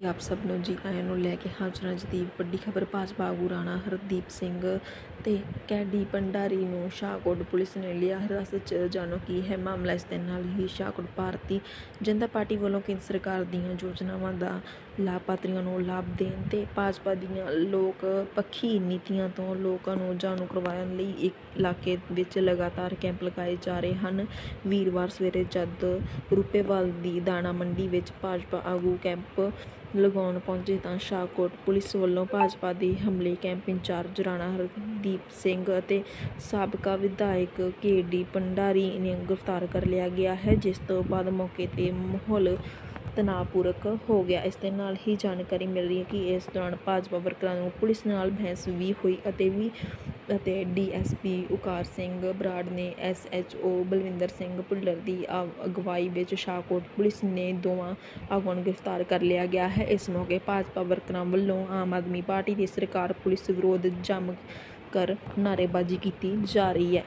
ਆਪ ਸਭ ਨੂੰ ਜੀ ਆਇਆਂ ਨੂੰ ਲੈ ਕੇ ਹਾਜ਼ਰ ਹਾਂ ਦੀ ਵੱਡੀ ਖਬਰ, ਭਾਜਪਾ ਆਗੂ ਰਾਣਾ ਹਰਦੀਪ ਸਿੰਘ ਤੇ ਕੈਡੀ ਭੰਡਾਰੀ ਨੂੰ ਸ਼ਾਹਕੋਟ ਪੁਲਿਸ ਨੇ ਲਿਆ ਹਿਰਾਸਤ 'ਚ। ਜਾਣੋ ਕੀ ਹੈ ਮਾਮਲਾ, ਇਸ ਦੇ ਨਾਲ ਹੀ ਸ਼ਾਹਕੋਟ ਭਾਰਤੀ ਜਨਤਾ ਪਾਰਟੀ ਵੱਲੋਂ ਕੇਂਦਰ ਸਰਕਾਰ ਦੀਆਂ ਯੋਜਨਾਵਾਂ ਦਾ ਲਾਭਪਾਤਰੀਆਂ ਨੂੰ ਲਾਭ ਦੇਣ ਅਤੇ ਭਾਜਪਾ ਦੀਆਂ ਲੋਕ ਪੱਖੀ ਨੀਤੀਆਂ ਤੋਂ ਲੋਕਾਂ ਨੂੰ ਜਾਣੂ ਕਰਵਾਉਣ ਲਈ ਇੱਕ ਇਲਾਕੇ ਵਿੱਚ ਲਗਾਤਾਰ ਕੈਂਪ ਲਗਾਏ ਜਾ ਰਹੇ ਹਨ। ਵੀਰਵਾਰ ਸਵੇਰੇ ਜਦ ਰੂਪੇਵਾਲ ਦੀ ਦਾਣਾ ਮੰਡੀ ਵਿੱਚ ਭਾਜਪਾ ਆਗੂ ਕੈਂਪ ਲਗਾਉਣ ਪਹੁੰਚੇ ਤਾਂ ਸ਼ਾਹਕੋਟ ਪੁਲਿਸ ਵੱਲੋਂ ਭਾਜਪਾ ਦੇ ਹਮਲੇ, ਕੈਂਪ ਇੰਚਾਰਜ ਰਾਣਾ ਹਰਦੀਪ ਸਿੰਘ ਅਤੇ ਸਾਬਕਾ ਵਿਧਾਇਕ ਕੇਡੀ ਭੰਡਾਰੀ ਨੇ ਗ੍ਰਿਫਤਾਰ ਕਰ ਲਿਆ ਗਿਆ ਹੈ, ਜਿਸ ਤੋਂ ਬਾਅਦ ਮੌਕੇ ਤੇ ਮਾਹੌਲ ਤਣਾਅਪੂਰਕ ਹੋ ਗਿਆ। ਇਸ ਦੇ ਨਾਲ ਹੀ ਜਾਣਕਾਰੀ ਮਿਲ ਰਹੀ ਹੈ ਕਿ ਇਸ ਦੌਰਾਨ ਭਾਜਪਾ ਵਰਕਰਾਂ ਨੂੰ ਪੁਲਿਸ ਨਾਲ ਬਹਿਸ ਵੀ ਹੋਈ ਅਤੇ ਵੀ ਅਤੇ ਡੀਐਸਪੀ ਉਕਾਰ ਸਿੰਘ ਬਰਾੜ ਨੇ ਐਸਐਚਓ ਬਲਵਿੰਦਰ ਸਿੰਘ ਭੁੱਲਰ ਦੀ ਅਗ- ਅਗਵਾਈ ਵਿੱਚ ਸ਼ਾਹਕੋਟ ਪੁਲਿਸ ਨੇ ਦੋਵਾਂ ਆਗੂਆਂ ਨੂੰ ਗ੍ਰਿਫਤਾਰ ਕਰ ਲਿਆ ਗਿਆ ਹੈ। ਇਸ ਮੌਕੇ ਭਾਜਪਾ ਵਰਕਰਾਂ ਵੱਲੋਂ ਆਮ ਆਦਮੀ ਪਾਰਟੀ ਦੀ ਸਰਕਾਰ ਪੁਲਿਸ ਵਿਰੋਧ ਜੰਮ, ਕਰ ਨਾਅਰੇਬਾਜ਼ੀ ਕੀਤੀ ਜਾ ਰਹੀ ਹੈ।